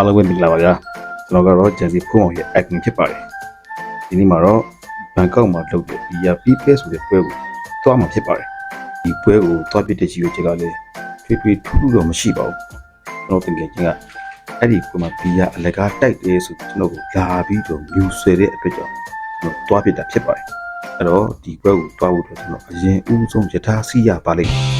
အားလုံးပဲမင်္ဂလာပါဗျာကျွန်တော်ကတော့ဂျန်စီဖုန်းအောင်ရဲ့ admin ဖြစ်ပါတယ်ဒီနေ့မှာတော့ဘန်ကောက်မှာလုပ်တဲ့ BRP ဆိုတဲ့ပွဲကိုသွားမှာဖြစ်ပါတယ်ဒီပွဲကိုသွားပြတဲ့ကြီးရဲ့ချက်ကလည်းထွေထွေထူးထူးတော့မရှိပါဘူးကျွန်တော်တင်ငယ်ချင်းကအဲ့ဒီပွဲမှာ BR အလကားတိုက်တယ်ဆိုကျွန်တော်ကိုလာပြီးတော့မြူဆွဲတဲ့အတွက်ကြောင့်ကျွန်တော်သွားပြတာဖြစ်ပါတယ်အဲ့တော့ဒီပွဲကိုသွားဖို့အတွက်ကျွန်တော်အရင်ဦးဆုံးယထာစီးရပါလိမ့်မယ်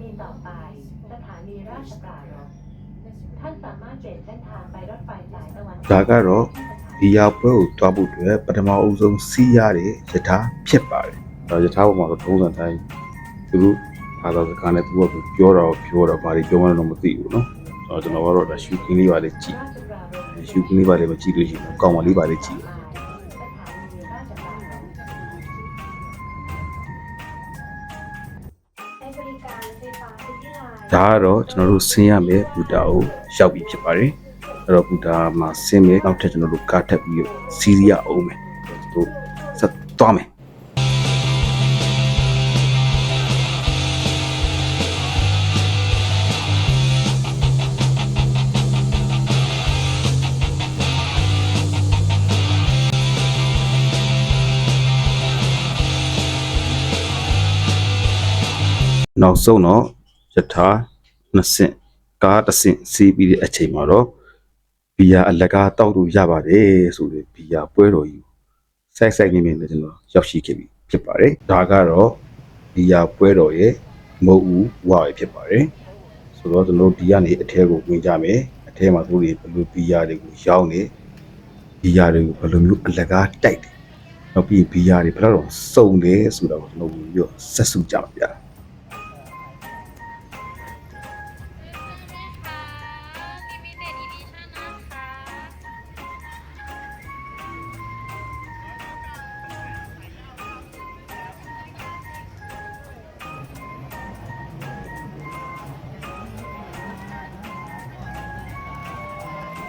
นีต่อไป สถานีราชปรารภท่านสามารถเปลี่ยนเส้นทางไปรถไฟสายตะวันตก ဒါကတော့ဒီရောက်ပွဲကိုတွားဖို့အတွက်ပထမအဦးဆုံးစီးရတဲ့ယထာဖြစ်ပါတယ်။ဒါယထာပေါ်မှာတော့ထုံးစံတိုင်းသူတို့ဘာသာစကားနဲ့သူကပြောတာကိုပြောတာဘာတွေပြောမှန်းတော့မသိဘူးเนาะ။အဲကျွန်တော်ကတော့ဒါရှူကင်းလေးပါလေကြည့် ราชปรารภ ။ရှူကင်းလေးပါလေမကြည့်လို့ရှိရင်ကောင်းပါလေးပါလေကြည့် ဒါကတော့ကျွန်တော်တို့ဆင်းရမယ်ဘူတာကိုရောက်ပြီဖြစ်ပါတယ်။အဲ့တော့ဘူတာမှာဆင်းမယ်နောက်ထပ်ကျွန်တော်တို့ကားထပ်ပြီးတော့စီးရအောင်မယ်။ကျွန်တော်တို့ဆက်သွားမယ်နောက်ဆုံးတော့ ယထာနှစ်ဆင့်ကားတစ်ဆင့်စီးပြီးတဲ့အချိန်မှာတော့ဘီယာအလကားတောက်လို့ရပါတယ်ဆိုတဲ့ဘီယာပွဲတော်ကြီးကိုစိုက်စိုက်နေနေနဲ့ကျွန်တော်ရောက်ရှိခဲ့ပြီဖြစ်ပါတယ်ဒါကတော့ဘီယာပွဲတော်ရဲ့မဟုတ်ဘူးဝါရဖြစ်ပါတယ်ဆိုတော့ကျွန်တော်ဒီကနေအထဲကိုဝင်ကြမယ်အထဲမှာသူတို့တွေဘယ်လိုဘီယာတွေကိုရောင်းနေဘီယာတွေကိုဘယ်လိုမျိုးအလကားတိုက်တယ်နောက်ပြီးဘီယာတွေဘယ်တော့စုံတယ်ဆိုတော့ကျွန်တော်ပြီးတော့ဆက်စုကြပါဗျာ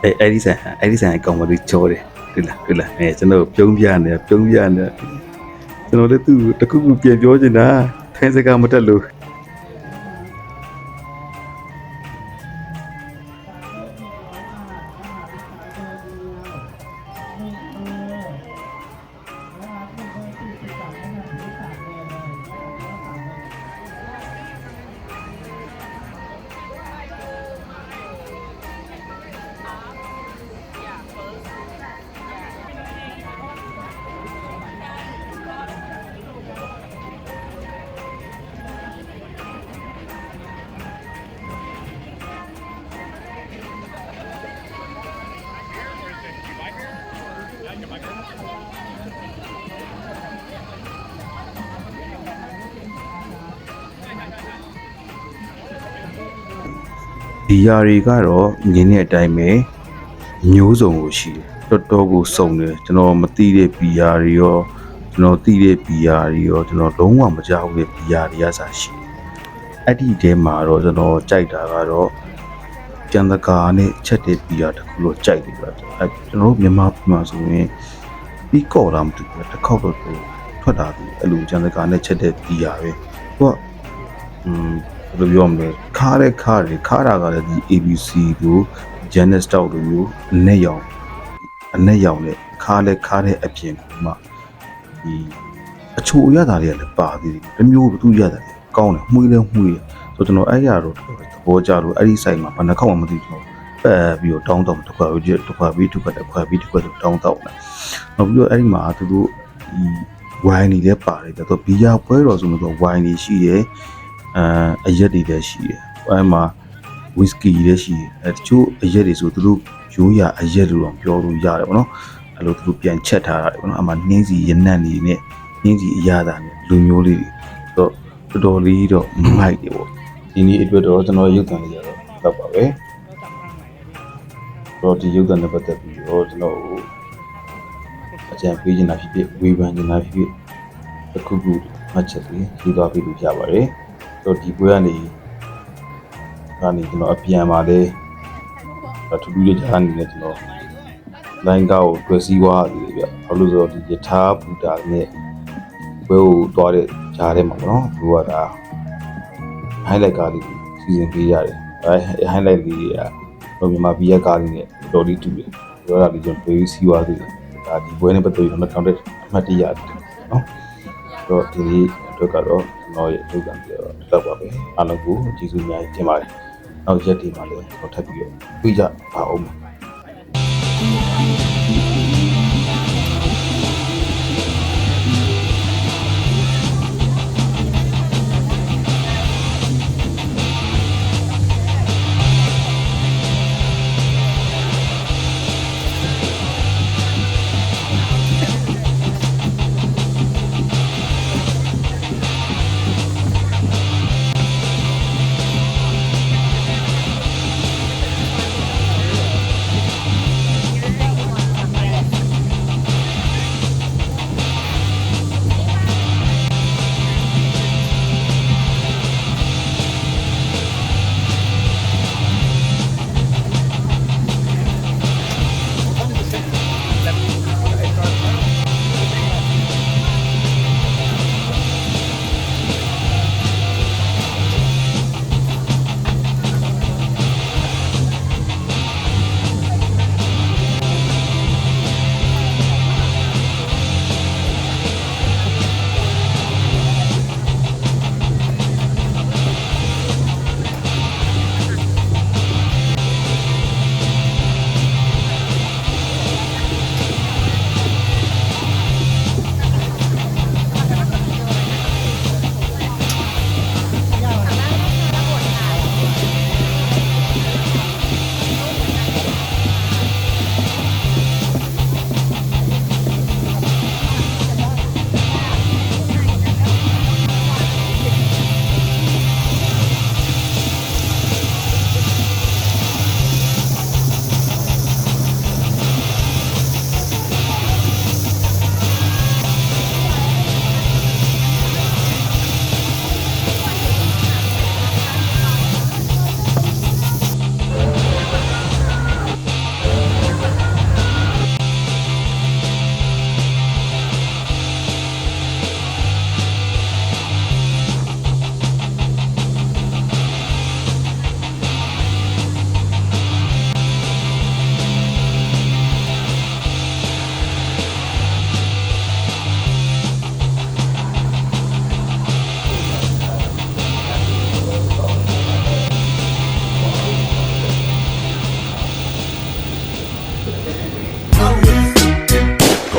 အဲအဲ့ဒီဆန်အဲ့ဒီဆန်အကောင်မလေးကြောတယ်တွေ့လားတွေ့လားအဲကျွန်တော်ပြုံးပြနေပြုံးပြနေကျွန်တော်လည်းသူ့တခုခုပြန်ပြောချင်တာထိုင်းစကားမတက်လို့ ဒီຢာတွေကတော့ညင်းတဲ့အတိုင်းပဲမျိုးစုံကိုရှိတယ်တော်တော်ကိုစုံတယ်ကျွန်တော်မသိတဲ့ဘီယာတွေရောကျွန်တော်သိတဲ့ဘီယာတွေရောကျွန်တော်လုံးဝမကြောက်တဲ့ဘီယာတွေကစားရှိတယ်အဲ့ဒီတဲမှာတော့ကျွန်တော်ကြိုက်တာကတော့ကျန်တကာနဲ့ချက်တဲ့ဘီယာတစ်ခုလို့ကြိုက်တယ်ဗျအဲ့ကျွန်တော်တို့မြန်မာပြည်မှာဆိုရင်ပြီးကော်တာမတူဘူးတစ်ခေါက်တော့ထွက်တာဒီအဲ့လိုကျန်တကာနဲ့ချက်တဲ့ဘီယာပဲသူက อืม ဘယ်လိုပြောမလဲခါတဲ့ခါတွေခါတာကလည်းဒီ ABC ကို Genesis Stout လိုမျိုးအနဲ့ရောင်အနဲ့ရောင်နဲ့ခါလဲခါတဲ့အပြင်ကမှဒီအချိုအရသာတွေကလည်းပါသေးတယ်တစ်မျိုးတူရတာလေကောင်းတယ်မှုေးလဲမှုေးရဆိုတော့ကျွန်တော်အဲ့ရတော့သဘောကျလို့အဲ့ဒီ site မှာဘယ်နှခေါက်မှမသိဘူးပတ်ပြီးတော့တောင်းတော့တစ်ခွက်ပြီးတစ်ခွက်ပြီးတစ်ခွက်တစ်ခွက်ပြီးတစ်ခွက်တောင်းတော့တယ်နောက်ပြီးတော့အဲ့ဒီမှာသူတို့ဒီဝဝိုင်းနေလည်းပါတယ်ဗျတော့ဘီယာပွဲတော်ဆိုတော့ဝိုင်းနေရှိတယ် အဲအရက်တွေလည်းရှိတယ်အဲမှာဝီစကီလည်းရှိတယ်အဲတချို့အရက်တွေဆိုသူတို့ရိုးရာအရက်လို့တော့ပြောလို့ရတယ်ပေါ့နော်အဲလိုသူတို့ပြန်ချက်ထားတာတယ်ပေါ့နော်အမှနှင်းစီရနံ့နေနဲ့နှင်းစီအရသာနဲ့လူမျိုးလေးတွေတော့တော်တော်လေးတော့မိုက်တယ်ပေါ့ဒီနေ့အတွက်တော့ကျွန်တော်ရုပ်သံလေးရတော့တော့ပါပဲတော့ဒီရုပ်သံနဲ့ပတ်သက်ပြီးတော့ကျွန်တော်အကြံပေးနေတာဖြစ်ဖြစ်ဝေဖန်နေတာဖြစ်ဖြစ်တစ်ခုခုမှတ်ချက်တွေရေးသွားပြီးလို့ရပါတယ်။ တော့ဒီပွဲကနေကနေကျွန်တော်အပြန်ပါလေအထူးလေးကြားနေတယ်ကျွန်တော်လိုင်းကောက်ကိုတွေ့စည်းသွားတယ်ဗျ။ဘာလို့လဲဆိုတော့ဒီယထာဘူတာနဲ့ဘဲကိုတွားတဲ့ကြားထဲမှာပေါ့နော်သူကဒါ highlight ကားလေးစီစဉ်ပေးရတယ်။အဲ highlight လေးတွေကတော့မြန်မာပြည်ရဲ့ကားလေးနဲ့တော်တော်လေးတူတယ်။ပြောတာလေးကျွန်တော်တွေ့စည်းသွားသေးတယ်။ဒါဒီဘွဲနဲ့ပတ်သက်ပြီးတော့ထောင်တဲ့အမှတ်တရတယ်နော်။တော့ဒီနေ့အတွက်ကတော့ကျွန် တော်ရဲ့အလုပ်ကံပြတော့လောက်ပါပဲ။အားလုံးကိုကျေးဇူးအများကြီးတင်ပါတယ်။နောက်ရက်ဒီမှာလည်းကျွန်တော်ထပ်ပြီးတော့ပြကြပါအောင်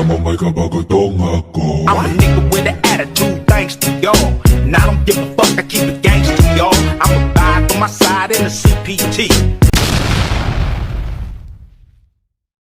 မယ်။ Come on, make a bagatong ako. I'm a nigga with an attitude, thanks to y'all. And I don't give a fuck, I keep it gangster, y'all. I'm a vibe on my side in the CPT.